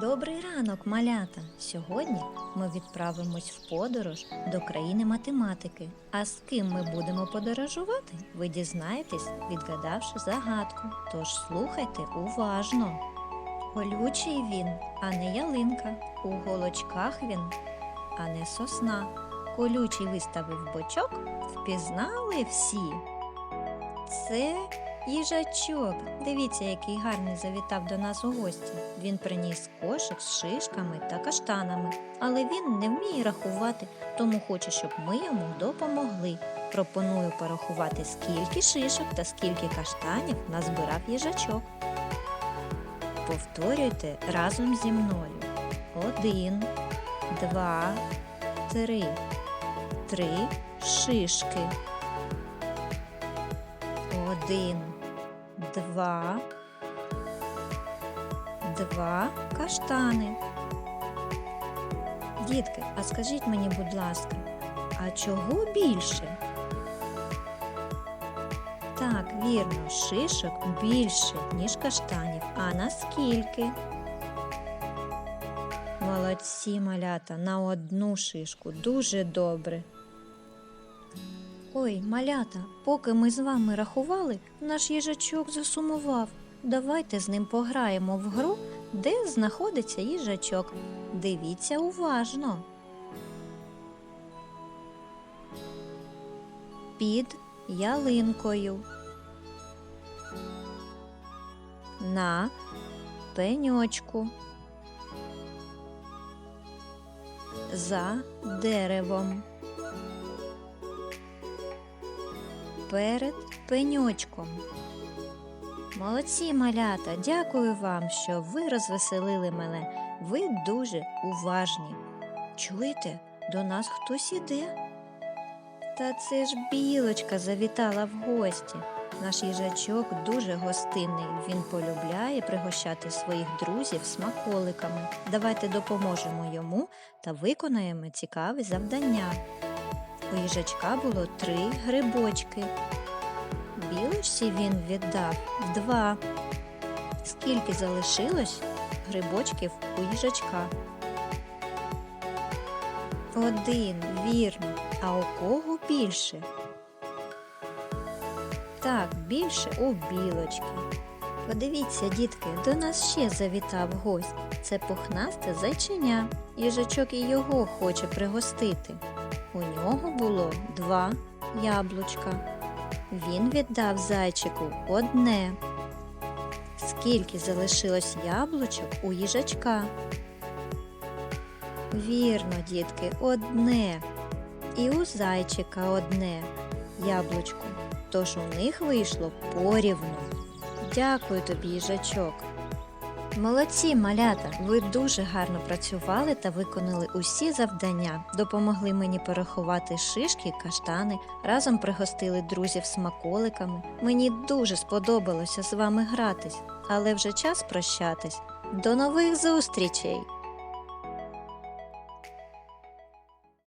Добрий ранок, малята! Сьогодні ми відправимось в подорож до країни математики. А з ким ми будемо подорожувати, ви дізнаєтесь, відгадавши загадку. Тож слухайте уважно. Колючий він, а не ялинка. У голочках він, а не сосна. Колючий виставив бочок, впізнали всі. Це їжачок. Дивіться, який гарний завітав до нас у гості. Він приніс кошик з шишками та каштанами, але він не вміє рахувати, тому хоче, щоб ми йому допомогли. Пропоную порахувати, скільки шишок та скільки каштанів назбирав їжачок. Повторюйте разом зі мною. Один, два, три. Три шишки. Один, два, два каштани. Дітки, а скажіть мені, будь ласка, а чого більше? Так, вірно, шишок більше, ніж каштанів. А наскільки? Молодці, малята, на одну шишку. Дуже добре. Ой, малята, поки ми з вами рахували, наш їжачок засумував. Давайте з ним пограємо в гру, де знаходиться їжачок. Дивіться уважно. Під ялинкою. На пеньочку. За деревом. Перед пеньочком. Молодці малята, дякую вам, що ви розвеселили мене. Ви дуже уважні. Чуєте, до нас хтось іде? Та це ж білочка завітала в гості. Наш їжачок дуже гостинний. Він полюбляє пригощати своїх друзів смаколиками. Давайте допоможемо йому та виконаємо цікаве завдання. У їжачка було три грибочки. Білочці він віддав два. Скільки залишилось грибочків у їжачка? Один, вірно. А у кого більше? Так, більше у білочки. Подивіться, дітки, до нас ще завітав гость. Це пухнасте зайченя. Їжачок і його хоче пригостити. У нього було два яблучка. Він віддав зайчику одне. Скільки залишилось яблучок у їжачка? Вірно, дітки, одне. І у зайчика одне яблучко. Тож у них вийшло порівну. Дякую тобі, їжачок. Молодці, малята! Ви дуже гарно працювали та виконали усі завдання. Допомогли мені порахувати шишки, каштани, разом пригостили друзів смаколиками. Мені дуже сподобалося з вами гратись, але вже час прощатись. До нових зустрічей!